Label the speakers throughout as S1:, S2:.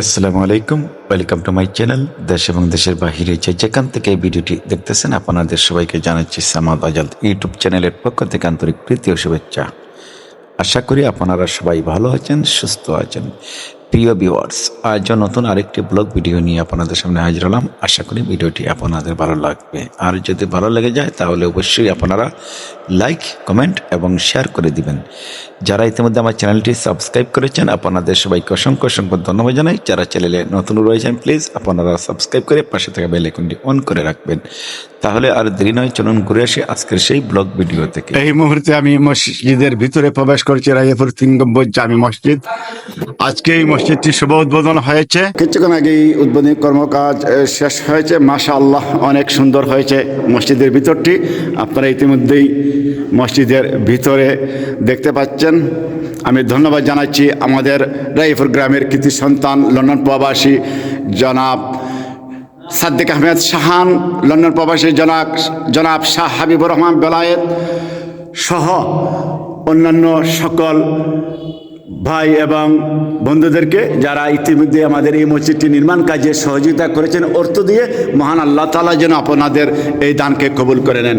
S1: আসসালামু আলাইকুম, welcome to my channel. দেশ এবং দেশের বাহিরে যে যেখান থেকে এই ভিডিওটি দেখতেছেন, আপনাদের সবাইকে জানাচ্ছি সামাদ আজাদ ইউটিউব চ্যানেলের পক্ষ থেকে আন্তরিক প্রীতি ও শুভেচ্ছা। আশা করি আপনারা সবাই ভালো আছেন, সুস্থ আছেন। প্রিয় ভিউয়ার্স আজ নতুন আরেকটি ব্লগ ভিডিও নিয়ে আপনাদের সামনে হাজির হলাম। আশা করি ভিডিওটি আপনাদের ভালো লাগবে। আর যদি ভালো লেগে যায়, তাহলে অবশ্যই আপনারা লাইক কমেন্ট এবং শেয়ার করে দিবেন। যারা ইতিমধ্যে আমার চ্যানেলটি সাবস্ক্রাইব করেছেন, আপনাদের সবাইকে অসংখ্য অসংখ্য ধন্যবাদ জানাই। যারা চ্যানেলে নতুন রয়েছেন প্লিজ আপনারা সাবস্ক্রাইব করে পাশে থাকা বেল আইকনটি অন করে রাখবেন। তাহলে আর দেরি নয়, চলুন ঘুরে আসি আজকের সেই ব্লগ ভিডিও থেকে।
S2: এই মুহূর্তে আমি মসজিদের ভিতরে প্রবেশ করছি রাইপুর তিন গম্বুজ জামি মসজিদ। আজকে এই মসজিদটি শুভ উদ্বোধন হয়েছে। কিছুক্ষণ আগেই উদ্বোধনী কর্মকাজ শেষ হয়েছে। মাশা আল্লাহ অনেক সুন্দর হয়েছে মসজিদের ভিতরটি। আপনারা ইতিমধ্যেই মসজিদের ভিতরে দেখতে পাচ্ছেন। আমি ধন্যবাদ জানাচ্ছি আমাদের রাইপুর গ্রামের কৃতি সন্তান, লন্ডন প্রবাসী জনাব সাদ্দিক আহমেদ শাহান, লন্ডন প্রবাসী জনাব জনাব শাহ হাবিবুর রহমান বেলায়েত সহ অন্যান্য সকল ভাই এবং বন্ধুদেরকে যারা ইতিমধ্যে আমাদের এই মসজিদটি নির্মাণ কাজে সহযোগিতা করেছেন, অর্থ দিয়ে মহান আল্লাহ তালা যেন আপনাদের এই দানকে কবুল করে নেন।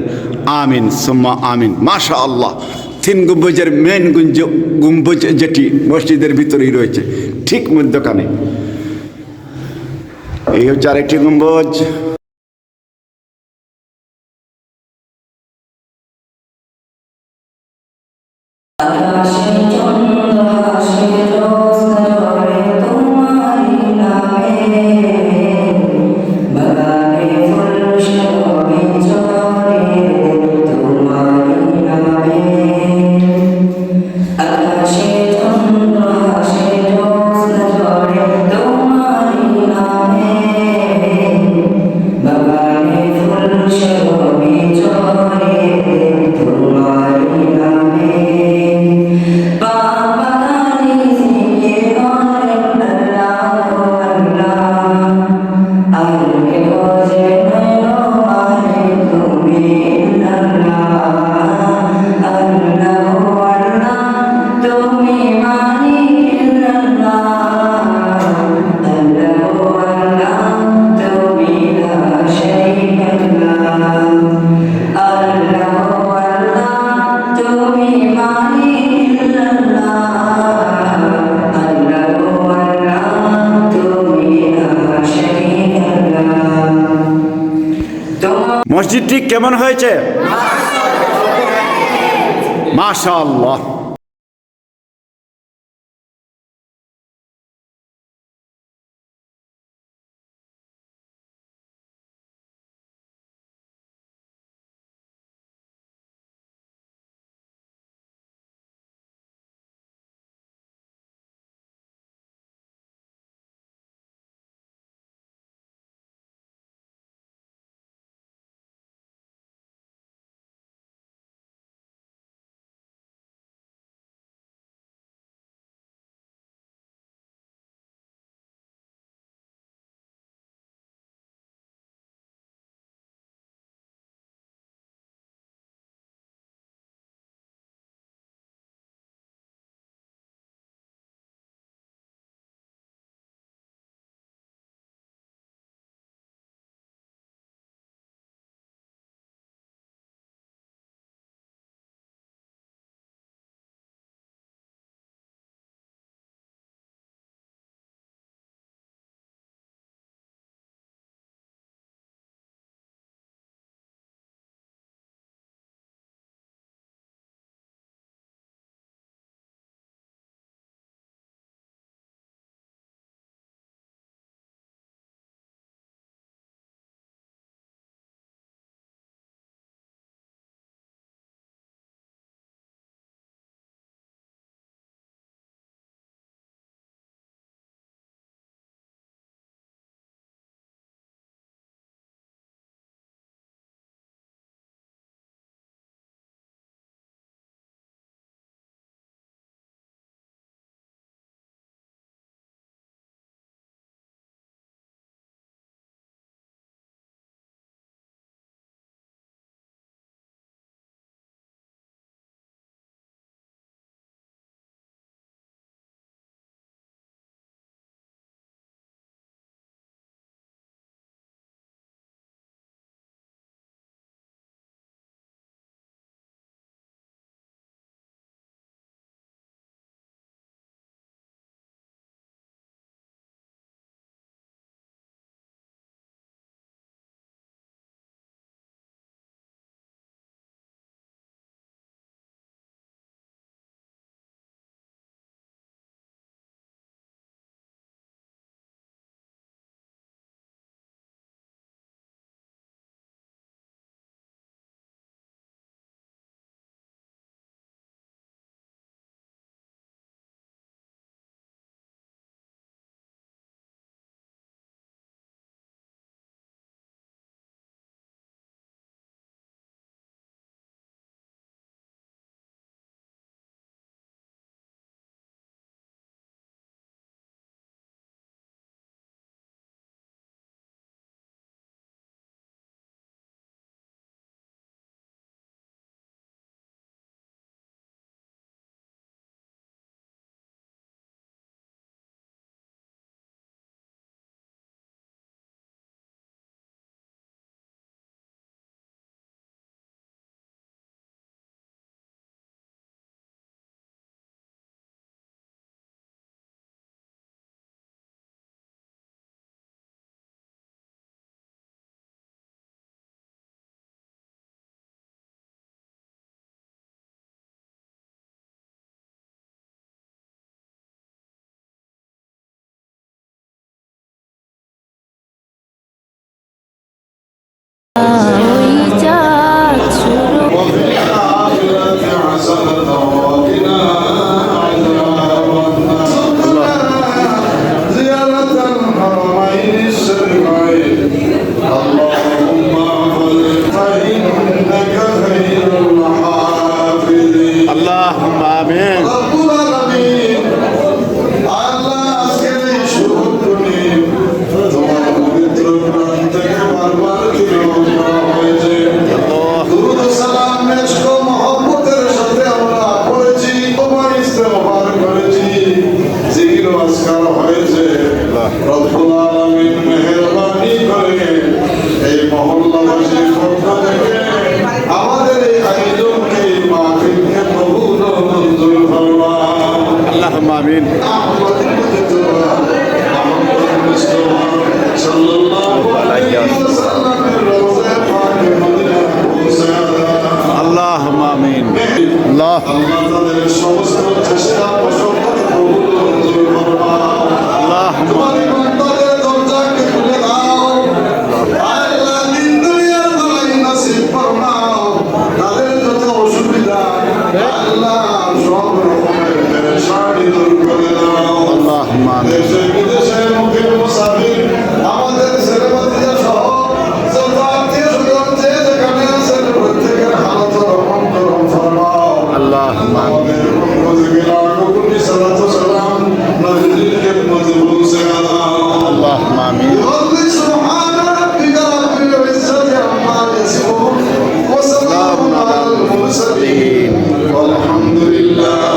S2: আমিন, সুম্মা আমিন। মাশা আল্লাহ তিন গম্বুজের মেন গুঞ্জ গম্বুজ যেটি মসজিদের ভিতরেই রয়েছে, ঠিক মধ্যখানে। এই হচ্ছে আরেকটি গম্বুজ। মসজিদটি কেমন হয়েছে? মাশা আল্লাহ
S3: আমিন
S4: আল্লাহ
S3: আমিন আল্লাহ
S4: والحمد لله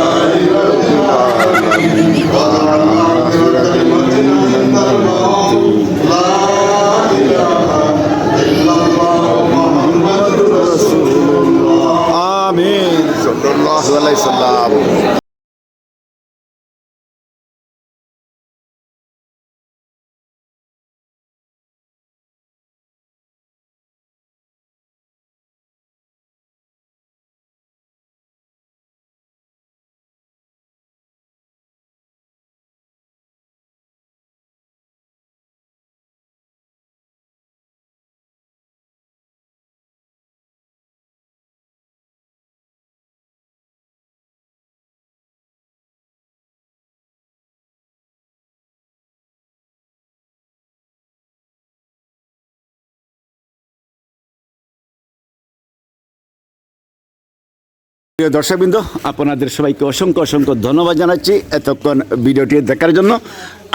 S3: প্রিয় দর্শকবৃন্দ, আপনাদের সবাইকে অসংখ্য অসংখ্য ধন্যবাদ জানাচ্ছি এতক্ষণ ভিডিওটি দেখার জন্য।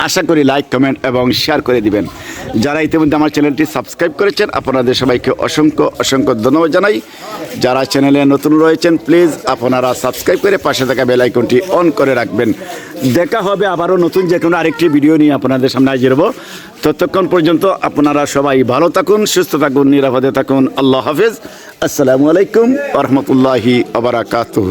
S3: আশা করি লাইক কমেন্ট এবং শেয়ার করে দিবেন। যারা ইতিমধ্যে আমার চ্যানেলটি সাবস্ক্রাইব করেছেন, আপনাদের সবাইকে অসংখ্য অসংখ্য ধন্যবাদ জানাই। যারা চ্যানেলে নতুন রয়েছেন প্লিজ আপনারা সাবস্ক্রাইব করে পাশে থাকা বেল আইকনটি অন করে রাখবেন। দেখা হবে আবারও নতুন যে কোনো আরেকটি ভিডিও নিয়ে আপনাদের সামনে হাজির হব। ততক্ষণ পর্যন্ত আপনারা সবাই ভালো থাকুন, সুস্থ থাকুন, নিরাপদে থাকুন। আল্লাহ হাফেজ। আসসালামু আলাইকুম রহমতুল্লাহি আবরাকাতুহ